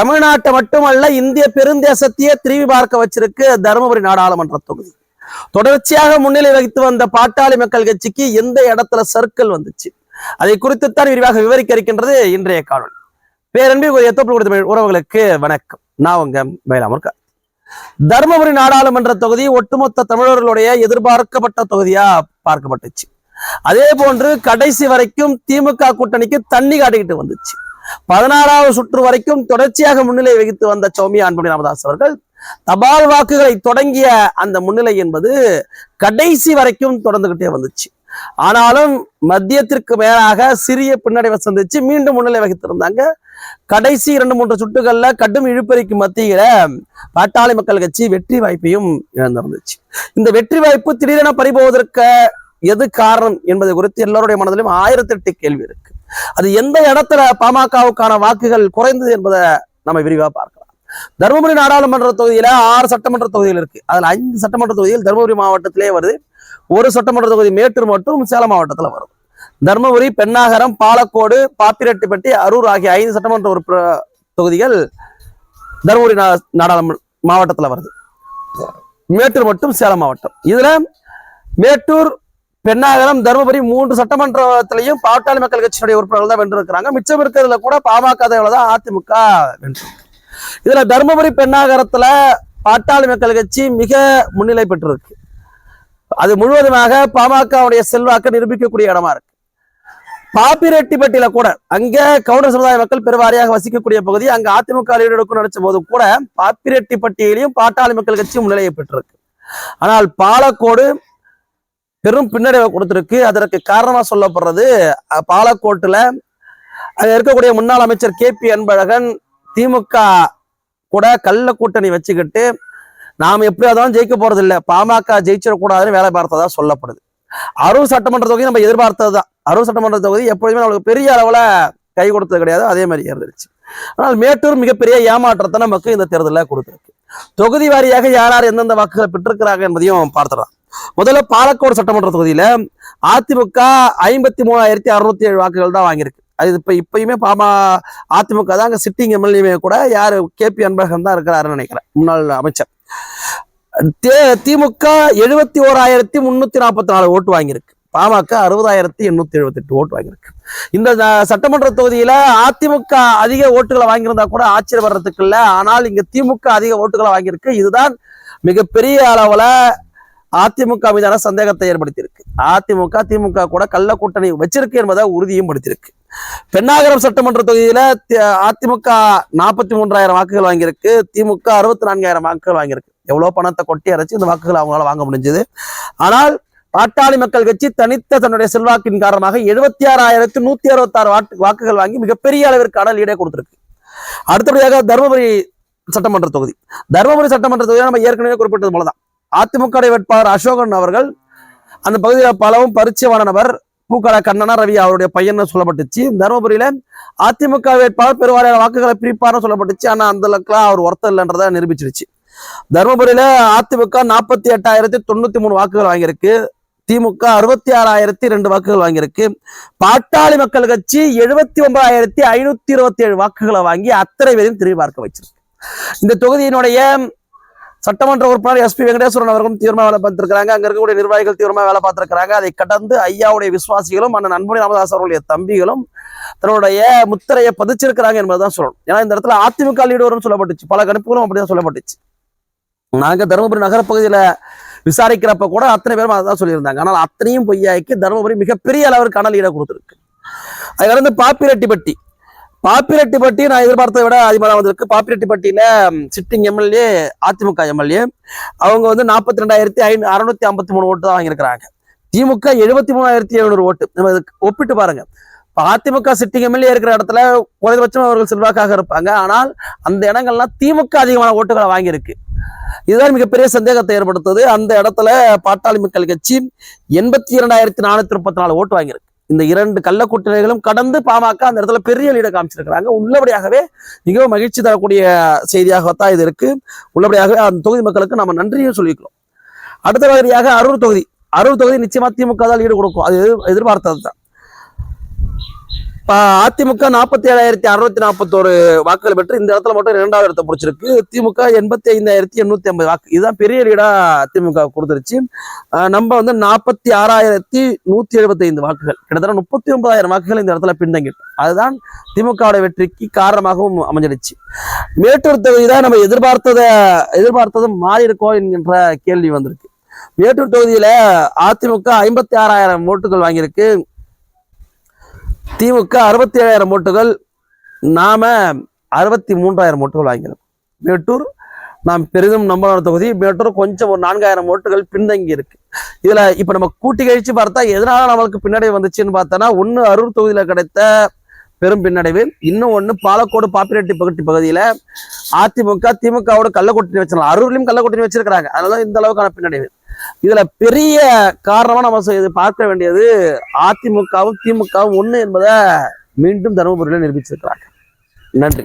தமிழ்நாட்டை மட்டுமல்ல இந்திய பெருந்தேசத்தையே திரும்பி பார்க்க வச்சிருக்கு தருமபுரி நாடாளுமன்ற தொகுதி. தொடர்ச்சியாக முன்னிலை வகித்து வந்த பாட்டாளி மக்கள் கட்சிக்கு எந்த இடத்துல சர்க்கிள் வந்துச்சு? அதை குறித்துத்தான் விரிவாக விவரிக்க இருக்கின்றது இன்றைய காணொலி பேரன்பிற்குரிய தோப்பு கொடுத்த உறவுகளுக்கு வணக்கம். நான் உங்க மயிலாமூர் தருமபுரி நாடாளுமன்ற தொகுதி ஒட்டுமொத்த தமிழர்களுடைய எதிர்பார்க்கப்பட்ட தொகுதியா பார்க்கப்பட்டுச்சு. அதே போன்று கடைசி வரைக்கும் திமுக கூட்டணிக்கு தண்ணி காட்டிக்கிட்டு வந்துச்சு. பதினாறாவது சுற்று வரைக்கும் தொடர்ச்சியாக முன்னிலை வகித்து வந்த சௌமியா அன்புமணி ராமதாஸ் அவர்கள் தபால் வாக்குகளை தொடங்கிய அந்த முன்னிலை என்பது கடைசி வரைக்கும் தொடர்ந்துகிட்டே வந்துச்சு. ஆனாலும் மத்தியத்திற்கு மேலாக சிறிய பின்னடைவை சந்திச்சு மீண்டும் முன்னிலை வகித்திருந்தாங்க. கடைசி இரண்டு மூன்று சுட்டுகள்ல கடும் இழுப்பறிக்கு மத்தியில பாட்டாளி மக்கள் கட்சி வெற்றி வாய்ப்பையும் இழந்திருந்துச்சு. இந்த வெற்றி வாய்ப்பு திடீரென பறிபோவதற்கு எது காரணம் என்பது குறித்து எல்லோருடைய மனதிலும் ஆயிரத்தி எட்டு கேள்வி இருக்கு. அது எந்த இடத்துல பாமகவுக்கான வாக்குகள் குறைந்தது என்பதை நம்ம விரிவா பார்க்கலாம். தருமபுரி நாடாளுமன்ற தொகுதியில ஆறு சட்டமன்ற தொகுதிகள் இருக்கு. அதுல ஐந்து சட்டமன்ற தொகுதிகள் தருமபுரி மாவட்டத்திலே வருது. ஒரு சட்டமன்ற தொகுதி மேட்டூர் மற்றும் சேலம் மாவட்டத்தில் வருது தர்மபுரி பெண்ணாகரம் பாலக்கோடு பாப்பிரெட்டிப்பட்டி அரூர் ஆகிய ஐந்து சட்டமன்ற உறுப்பினர் தொகுதிகள் தருமபுரி நாடாளுமன்ற மாவட்டத்தில் வருது. மேட்டூர் மற்றும் சேலம் மாவட்டம். இதுல மேட்டூர் பெண்ணாகரம் தருமபுரி மூன்று சட்டமன்றத்திலையும் பாட்டாளி மக்கள் கட்சியினுடைய உறுப்பினர்கள் தான் வென்றிருக்கிறாங்க. மிச்சம் இருக்கிறதுல கூட பாமக தான் அதிமுக வென்று. இதுல தருமபுரி பெண்ணாகரத்துல பாட்டாளி மக்கள் கட்சி மிக முன்னிலை பெற்றிருக்கு. அது முழுவதுமாக பாமகவுடைய செல்வாக்கு நிரூபிக்கக்கூடிய இடமா இருக்கு. பாப்பிரெட்டிப்பட்டியில கூட அங்க கவுண்டர் சமுதாய மக்கள் பெருவாரியாக வசிக்கக்கூடிய பகுதி அங்க அதிமுக லீடு எடுக்கும் நினைச்ச போது கூட பாப்பிரெட்டிப்பட்டியிலையும் பாட்டாளி மக்கள் கட்சி முன்னிலையை பெற்றிருக்கு. ஆனால் பாலக்கோடு பெரும் பின்னடைவை கொடுத்திருக்கு. அதற்கு காரணமா சொல்லப்படுறது பாலக்கோட்டில் பாலக்கோட்டுல அங்க இருக்கக்கூடிய முன்னாள் அமைச்சர் கே பி அன்பழகன் திமுக கூட கள்ள கூட்டணி வச்சுக்கிட்டு நாம் எப்படியாதான் ஜெயிக்க போறது இல்லை பாமக ஜெயிச்சிடக்கூடாதுன்னு வேலை பார்த்ததா சொல்லப்படுது. அரூர் சட்டமன்ற தொகுதி நம்ம எதிர்பார்த்தது தான். அரூர் சட்டமன்ற தொகுதி எப்பொழுதுமே நம்மளுக்கு பெரிய அளவுல கை கொடுத்தது கிடையாது. அதே மாதிரி இருந்துச்சு ஆனால் மேட்டூர் மிகப்பெரிய ஏமாற்றத்தை நமக்கு இந்த தேர்தலில் கொடுத்துருக்கு. தொகுதி வாரியாக யார் யார் எந்தெந்த வாக்குகளை பெற்றிருக்கிறாங்க என்பதையும் பார்த்துடலாம். முதல்ல பாலக்கோடு சட்டமன்ற தொகுதியில அதிமுக ஐம்பத்தி மூணாயிரத்தி அறுநூத்தி ஏழு வாக்குகள் தான் வாங்கியிருக்கு. அது இப்ப இப்பயுமே பாமா அதிமுக தான் அங்க சிட்டிங் எம்எல்ஏ கூட யாரு கே பி அன்பழகன் தான் இருக்கிறாருன்னு நினைக்கிறேன் முன்னாள் அமைச்சர். தே- திமுக எழுபத்தி ஓராயிரத்தி முன்னூத்தி நாற்பத்தி நாலு ஓட்டு வாங்கியிருக்கு. பாமக அறுபதாயிரத்தி எண்ணூத்தி எழுபத்தி எட்டு ஓட்டு வாங்கியிருக்கு. இந்த சட்டமன்ற தொகுதியில அதிமுக அதிக ஓட்டுகளை வாங்கியிருந்தா கூட ஆச்சரியப்படுறதுக்கு இல்லை இல்ல ஆனால் இங்க திமுக அதிக ஓட்டுகளை வாங்கியிருக்கு. இதுதான் மிகப்பெரிய அளவுல அதிமுக மீதான சந்தேகத்தை ஏற்படுத்தியிருக்கு. அதிமுக திமுக கூட கள்ள கூட்டணி வச்சிருக்கு என்பதை உறுதியும் படுத்தியிருக்கு. பெண்ணாகரம் சட்டமன்ற தொகுதியில அதிமுக நாற்பத்தி மூன்றாயிரம் வாக்குகள் வாங்கியிருக்கு. திமுக அறுபத்தி நான்காயிரம் வாக்குகள் வாங்கியிருக்கு. எவ்வளவு பணத்தை கொட்டி அரைச்சு இந்த வாக்குகளை அவங்களால வாங்க முடிஞ்சது. ஆனால் பாட்டாளி மக்கள் கட்சி தனித்த தன்னுடைய செல்வாக்கின் காரணமாக எழுபத்தி ஆறாயிரத்தி நூத்தி அறுபத்தி ஆறு வாக்குகள் வாங்கி மிகப்பெரிய அளவிற்கான ஈடே கொடுத்திருக்கு. அடுத்தபடியாக தருமபுரி சட்டமன்ற தொகுதி. தருமபுரி சட்டமன்ற தொகுதியை நம்ம ஏற்கனவே குறிப்பிட்டது போலதான். அதிமுக வேட்பாளர் அசோகன் அவர்கள் அந்த பகுதியில் பலவும் பரிச்சயமான நபர் பூக்கட கண்ணனா ரவி அவருடைய பையன் சொல்லப்பட்டுச்சு. தருமபுரியில அதிமுக வேட்பாளர் பெருவாரியான வாக்குகளை பிரிப்பார்னு சொல்லப்பட்டுச்சு. ஆனா அந்த அளவுக்குலாம் அவர் ஒருத்தர் இல்லைன்றதை நிரூபிச்சிருச்சு. தருமபுரியில அதிமுக நாற்பத்தி எட்டாயிரத்தி தொண்ணூத்தி மூணு வாக்குகள் வாங்கியிருக்கு. திமுக அறுபத்தி ஆறாயிரத்தி ரெண்டு வாக்குகள் வாங்கியிருக்கு. பாட்டாளி மக்கள் கட்சி எழுபத்தி ஒன்பதாயிரத்தி ஐநூத்தி இருபத்தி ஏழு வாக்குகளை வாங்கி அத்தனை பேரையும் திரும்பி பார்க்க வச்சிருக்கு. இந்த தொகுதியினுடைய சட்டமன்ற உறுப்பினர் எஸ்பி வெங்கடேஸ்வரன் அவர்களும் தீவிரமாக வேலை பார்த்திருக்கிறாங்க. அங்க இருக்கக்கூடிய நிர்வாகிகள் தீவிரமாக வேலை பார்த்திருக்கிறாங்க. அதை கடந்து ஐயாவுடைய விசுவாசிகளும் அண்ணன் அன்புமணி ராமதாஸ் அவருடைய தம்பிகளும் தன்னுடைய முத்திரையை பதிச்சிருக்கிறாங்க என்பதுதான் சொல்லணும். ஏன்னா இந்த இடத்துல அதிமுக லீடு வரும்னு சொல்லப்பட்டுச்சு. பல கணிப்புகளும் அப்படிதான் சொல்லப்பட்டுச்சு. நாங்க தருமபுரி நகரப்பகுதியில விசாரிக்கிறப்ப கூட அத்தனை பேரும் அதான் சொல்லியிருந்தாங்க. ஆனால் அத்தனையும் பொய்யாக்கி தருமபுரி மிகப்பெரிய அளவிற்கு அனல் ஈட கொடுத்துருக்கு. அதுல இருந்து பாப்பிரெட்டிப்பட்டி பாப்பிரெட்டிப்பட்டி நான் எதிர்பார்த்ததை விட அதிகமாக வந்திருக்கு. பாப்பிரெட்டிப்பட்டியில சிட்டிங் எம்எல்ஏ அதிமுக எம்எல்ஏ. அவங்க வந்து நாற்பத்தி ரெண்டாயிரத்தி ஐநூ அறுநூத்தி ஐம்பத்தி மூணு ஓட்டு தான் வாங்கியிருக்கிறாங்க. திமுக எழுபத்தி மூணாயிரத்தி எழுநூறு ஓட்டு. நம்ம ஒப்பிட்டு பாருங்க. அதிமுக சிட்டிங் எம்எல்ஏ இருக்கிற இடத்துல குறைந்தபட்சம் அவர்கள் செல்வாக்காக இருப்பாங்க. ஆனால் அந்த இடங்கள்லாம் திமுக அதிகமான ஓட்டுகளை வாங்கியிருக்கு. இதுதான் மிகப்பெரிய சந்தேகத்தை ஏற்படுத்துது. அந்த இடத்துல பாட்டாளி மக்கள் கட்சி எண்பத்தி இரண்டாயிரத்தி நானூத்தி முப்பத்தி நாலு ஓட்டு வாங்கியிருக்கு. இந்த இரண்டு கள்ள கூட்டணிகளும் கடந்து பாமக அந்த இடத்துல பெரிய லீடை காமிச்சிருக்கிறாங்க. உள்ளபடியாகவே மிகவும் மகிழ்ச்சி தரக்கூடிய செய்தியாகத்தான் இது இருக்கு. உள்ளபடியாகவே அந்த தொகுதி மக்களுக்கு நம்ம நன்றியும் சொல்லிக்கிறோம். அடுத்த மாதிரியாக அரூர் தொகுதி. அரூர் தொகுதி நிச்சயமா திமுக தான் லீடு கொடுக்கும். அது எதிர்பார்த்தது தான் அதிமுக நாற்பத்தி ஏழாயிரத்தி அறுநூத்தி நாற்பத்தோரு வாக்குகள் பெற்று இந்த இடத்துல மட்டும் இரண்டாவது இடத்தை பிடிச்சிருக்கு. திமுக எண்பத்தி ஐந்தாயிரத்தி எண்ணூத்தி ஐம்பது வாக்கு. இதுதான் பெரிய லீடா திமுக கொடுத்துருச்சு. நம்ம வந்து நாற்பத்தி ஆறாயிரத்தி நூத்தி எழுபத்தி ஐந்து வாக்குகள். கிட்டத்தட்ட முப்பத்தி ஒன்பதாயிரம் வாக்குகள் இந்த இடத்துல பின்தங்கிட்டோம் அதுதான் திமுகவோட வெற்றிக்கு காரணமாகவும் அமைஞ்சிடுச்சு. மேட்டூர் தொகுதி தான் நம்ம எதிர்பார்த்தத எதிர்பார்த்தது மாறி இருக்கோ என்கின்ற கேள்வி வந்திருக்கு. மேட்டூர் தொகுதியில அதிமுக ஐம்பத்தி ஆறாயிரம் ஓட்டுகள் வாங்கியிருக்கு. திமுக அறுபத்தி ஏழாயிரம் ஓட்டுகள் நாம் அறுபத்தி மூன்றாயிரம் ஓட்டுகள் வாங்கினோம். மேட்டூர் நாம் பெரிதும் நம்பர் தொகுதி. மேட்டூர் கொஞ்சம் ஒரு நான்காயிரம் ஓட்டுகள் பின்தங்கி இருக்கு. இதில் இப்போ நம்ம கூட்டி கழிச்சு பார்த்தா எதனால நம்மளுக்கு பின்னடைவு வந்துச்சுன்னு பார்த்தோன்னா ஒன்று அரூர் தொகுதியில் கிடைத்த பெரும் பின்னடைவு. இன்னும் ஒன்று பாலக்கோடு பாப்பிரெட்டி பகுதி பகுதியில் அதிமுக திமுகவோட கள்ளக்கூட்டணி வச்சிடலாம் அரூர்லேயும் கள்ளக்கூட்டணி வச்சிருக்கிறாங்க. அதனால இந்த அளவுக்கான பின்னடைவு. இதுல பெரிய காரணமா நம்ம இது பார்க்க வேண்டியது அதிமுகவும் திமுகவும் ஒண்ணு என்பதை மீண்டும் தருமபுரியில நிரூபிச்சிருக்கிறாங்க. நன்றி.